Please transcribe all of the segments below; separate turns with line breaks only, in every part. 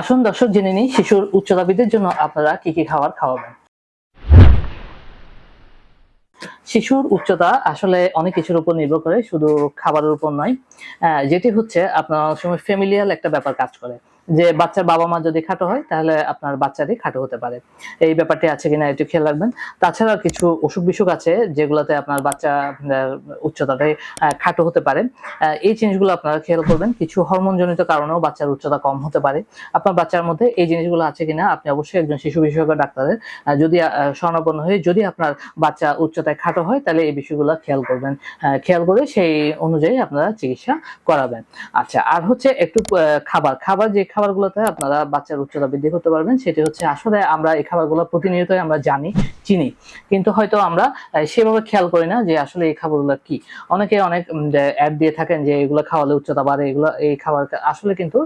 আসুন দর্শক, জেনে নিই শিশুর উচ্চতাবিদের জন্য আপনারা কি কি খাবার খাওয়াবেন। শিশুর উচ্চতা আসলে অনেক কিছুর উপর নির্ভর করে, শুধু খাবারের উপর নয় যেটি হচ্ছে আপনার সময় ফ্যামিলিয়াল একটা ব্যাপার কাজ করে। যে বাচ্চার বাবা মা যদি খাটো হয় তাহলে আপনার বাচ্চারই খাটো হতে পারে। এই ব্যাপারটি আছে কিনা একটু খেয়াল রাখবেন। তাছাড়া কিছু অসুখ বিসুখ আছে যেগুলোতে আপনার বাচ্চা উচ্চতাটাই খাটো হতে পারে। এই জিনিসগুলো আপনারা খেয়াল করবেন। কিছু হরমোনজনিত কারণেও বাচ্চার উচ্চতা কম হতে পারে। আপনার বাচ্চার মধ্যে এই জিনিসগুলো আছে কিনা আপনি অবশ্যই একজন শিশু বিশেষজ্ঞ ডাক্তারের যদি আহ, শরণাপন্ন হয়ে যদি আপনার বাচ্চা উচ্চতায় খাটো হয় তাহলে এই বিষয়গুলো খেয়াল করবেন। খেয়াল করে সেই অনুযায়ী আপনারা চিকিৎসা করাবেন। আচ্ছা আর হচ্ছে একটু খাবার। খাবার যে খাবারগুলোতে আপনারা বাচ্চার উচ্চতা বৃদ্ধি করতে পারবেন। সেটি হচ্ছে আসলে আমরা এই খাবারগুলো প্রতিনিয়তই আমরা জানি চিনি। কিন্তু হয়তো আমরা সেভাবে খেয়াল করি না যে আসলে এই খাবারগুলো কি। অনেকে অনেক অ্যাড দিয়ে থাকেন যে এগুলো খাওয়ালে উচ্চতা বাড়ে এগুলো এই খাবার আসলে কিন্তু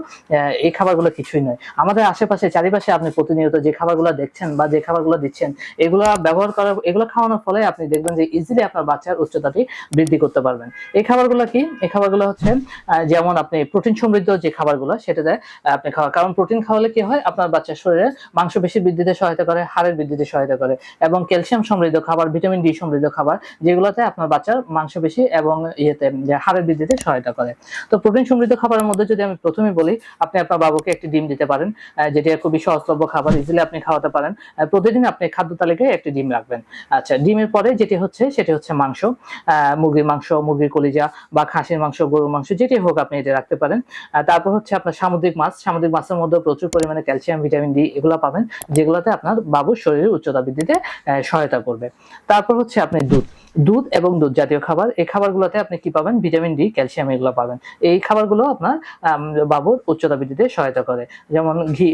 এই খাবারগুলো কিছুই নয়। আমাদের আশেপাশে চারিপাশে আপনি প্রতিনিয়ত যে খাবারগুলো দেখছেন বা যে খাবারগুলো দিচ্ছেন এগুলো ব্যবহার করার এগুলো খাওয়ানোর ফলে আপনি দেখবেন যে ইজিলি আপনার বাচ্চার উচ্চতাটি বৃদ্ধি করতে পারবেন। এই খাবারগুলো কি? এই খাবারগুলো হচ্ছে যেমন আপনি প্রোটিন সমৃদ্ধ যে খাবারগুলো আহ, আপনি খাওয়া, কারণ প্রোটিন খাওয়ালে কি হয়? আপনার বাচ্চার শরীরে মাংসপেশি বৃদ্ধিতে সহায়তা করে, হাড়ের বৃদ্ধিতে সহায়তা করে এবং ক্যালসিয়াম সমৃদ্ধ খাবার, ভিটামিন ডি সমৃদ্ধ খাবার যেগুলোতে আপনার বাচ্চার মাংসপেশি এবং ইয়েতে হাড়ের বৃদ্ধিতে সহায়তা করে। তো প্রোটিন সমৃদ্ধ খাবারের মধ্যে যদি আমি প্রথমে বলি, আপনি আপনার বাবুকে একটি ডিম দিতে পারেন যেটি খুবই সহজলভ্য খাবার ইজিলি আপনি খাওয়াতে পারেন। প্রতিদিন আপনি খাদ্য তালিকায় একটি ডিম রাখবেন। আচ্ছা ডিমের পরে যেটি হচ্ছে, সেটি হচ্ছে মাংস। মুরগির মাংস, মুরগির কলিজা বা খাসির মাংস, গরুর মাংস, যেটি হোক আপনি এটা রাখতে পারেন। তারপর হচ্ছে আপনার সামুদ্রিক মাছ সামুদ্রিক মাছের মধ্যে প্রচুর পরিমাণে ক্যালসিয়াম, ভিটামিন ডি এগুলো পাবেন, যেগুলোতে আপনার বাবুর শরীরের উচ্চতা বৃদ্ধিতে সহায়তা করবে। তারপর হচ্ছে আপনি দুধ। দুধ এবং দুধ জাতীয় খাবার, এই খাবারগুলোতে আপনি কি পাবেন? ভিটামিন ডি, ক্যালসিয়াম এগুলো পাবেন। এই খাবারগুলো আপনার বাবুর উচ্চতা বৃদ্ধিতে সহায়তা করে। যেমন ঘি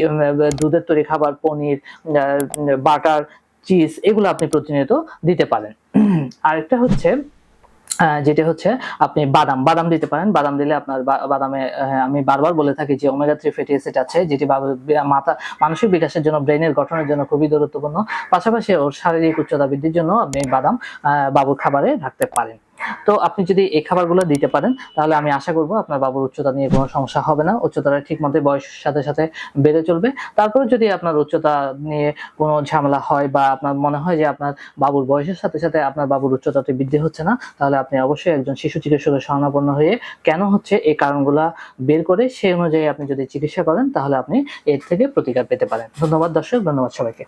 দুধের তৈরি খাবার, পনির বাটার, চিজ এগুলো আপনি প্রতিনিয়ত দিতে পারেন। আরেকটা হচ্ছে যেটা হচ্ছে আপনি বাদাম বাদাম দিতে পারেন। বাদাম দিলে আপনার বাদামে আমি বারবার বলে থাকি যে ওমেগা থ্রি ফ্যাটি অ্যাসিড আছে, যেটি মাথা, মানসিক বিকাশের জন্য ব্রেনের গঠনের জন্য খুবই গুরুত্বপূর্ণ পাশাপাশি ওর শারীরিক উচ্চতা বৃদ্ধির জন্য আপনি বাদাম বাবুর খাবারে রাখতে পারেন। তো আপনি যদি এই খাবারগুলো দিতে পারেন, তাহলে আমি আশা করব আপনার বাবুর উচ্চতা নিয়ে কোনো সমস্যা হবে না। উচ্চতাটা ঠিক মতো বয়সের সাথে সাথে বেড়ে চলবে। তারপরে যদি আপনার উচ্চতা নিয়ে কোনো ঝামেলা হয় বা আপনার মনে হয় যে আপনার বাবুর বয়সের সাথে সাথে আপনার বাবুর উচ্চতাটি বৃদ্ধি হচ্ছে না, তাহলে আপনি অবশ্যই একজন শিশু চিকিৎসকের শরণাপন্ন হয়ে কেন হচ্ছে এই কারণগুলা বের করে সেই অনুযায়ী আপনি যদি চিকিৎসা করেন, তাহলে আপনি এর থেকে প্রতিকার পেতে পারেন। ধন্যবাদ দর্শক, ধন্যবাদ সবাইকে।